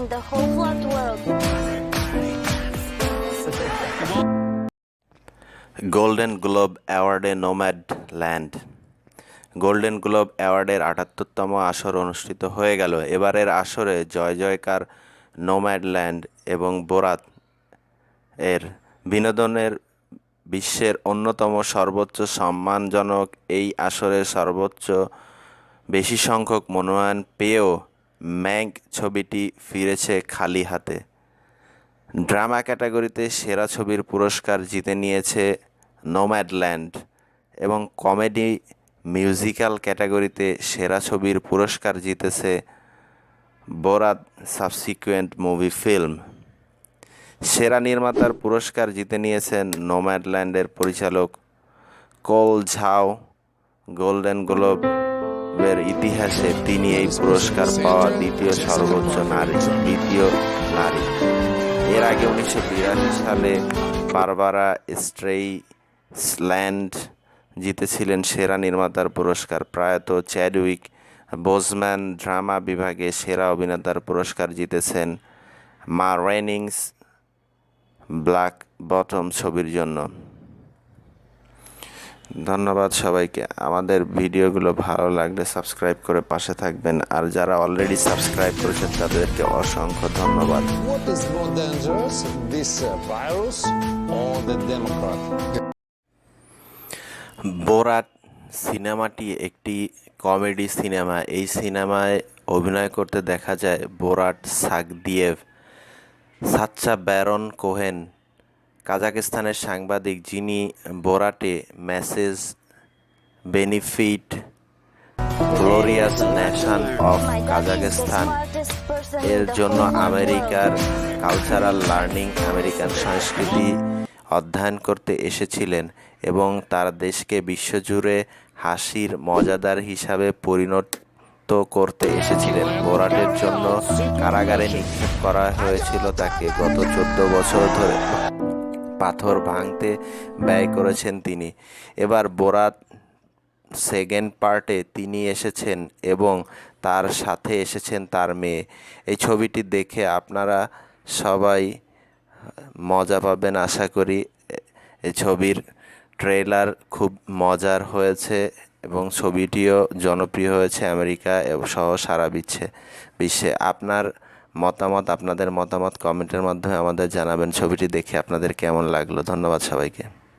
entertaining the whole flood world. Golden Globe অ্যাওয়ার্ডে nomad land golden globe অ্যাওয়ার্ডের আটাত্তরতম আসর অনুষ্ঠিত হয়ে গেল এবারের আসরে জয় জয়কার নোম্যাড ল্যান্ড এবং বোরাত এর বিনোদনের বিশ্বের অন্যতম সর্বোচ্চ সম্মানজনক এই আসরের সর্বোচ্চ বেশি সংখ্যক মনোনয়ন পেয়েও ম্যাঙ্ক ছবিটি ফিরেছে খালি হাতে। ড্রামা ক্যাটাগরিতে সেরা ছবির পুরস্কার জিতে নিয়েছে নোম্যাডল্যান্ড এবং কমেডি মিউজিক্যাল ক্যাটাগরিতে সেরা ছবির পুরস্কার জিতেছে বরাত সাবসিকুয়েন্ট মুভি ফিল্ম। সেরা নির্মাতার পুরস্কার জিতে নিয়েছেন নোম্যাডল্যান্ডের পরিচালক কোল ঝাও গোল্ডেন গ্লোবের ইতিহাসে তিনি এই পুরস্কার পাওয়া দ্বিতীয় সর্বোচ্চ নারী, দ্বিতীয় নারী। এর আগে উনিশশো বিরাশি সালে বারবারা স্ট্রেইসল্যান্ড জিতেছিলেন সেরা নির্মাতার পুরস্কার। প্রয়াত চ্যাডউইক বোজম্যান ড্রামা বিভাগে সেরা অভিনেতার পুরস্কার জিতেছেন মা রেনিংস ব্ল্যাক বটম ছবির জন্য। ধন্যবাদ সবাইকে। আমাদের ভিডিওগুলো ভালো লাগলে সাবস্ক্রাইব করে পাশে থাকবেন। আর যারা অলরেডি সাবস্ক্রাইব করেছেন তাদেরকে অসংখ্য ধন্যবাদ। Uh? বোরাট সিনেমাটি একটি কমেডি সিনেমা এই সিনেমায় অভিনয় করতে দেখা যায় বোরাট সাকদিয়েভ। সাচ্চা ব্যারন কোহেন কাজাকিস্তানের সাংবাদিক যিনি বোরাটে message benefit glorious nation of Kazakhstan এর জন্য আমেরিকার কালচারাল লার্নিং, আমেরিকান সংস্কৃতি অধ্যয়ন করতে এসেছিলেন এবং তার দেশকে বিশ্বজুড়ে হাসির মজাদার হিসাবে পরিণত করতে এসেছিলেন। বোরাটের জন্য কারাগারে নিক্ষেপ করা হয়েছিল তাকে গত চোদ্দ বছর ধরে। পাথর ভাঙতে ব্যয় করেছেন তিনি। এবার বোরাত সেকেন্ড পার্টে তিনি এসেছেন এবং তার সাথে এসেছেন তার মেয়ে। এই ছবিটি দেখে আপনারা সবাই মজা পাবেন আশা করি। এই ছবির ট্রেলার খুব মজার হয়েছে এবং ছবিটিও জনপ্রিয় হয়েছে আমেরিকা সহ সারা বিশ্বে। বিশ্বে আপনার মতামত আপনাদের মতামত কমেন্টের মাধ্যমে আমাদের জানাবেন। ছবিটি দেখে আপনাদের কেমন লাগল? ধন্যবাদ সবাইকে।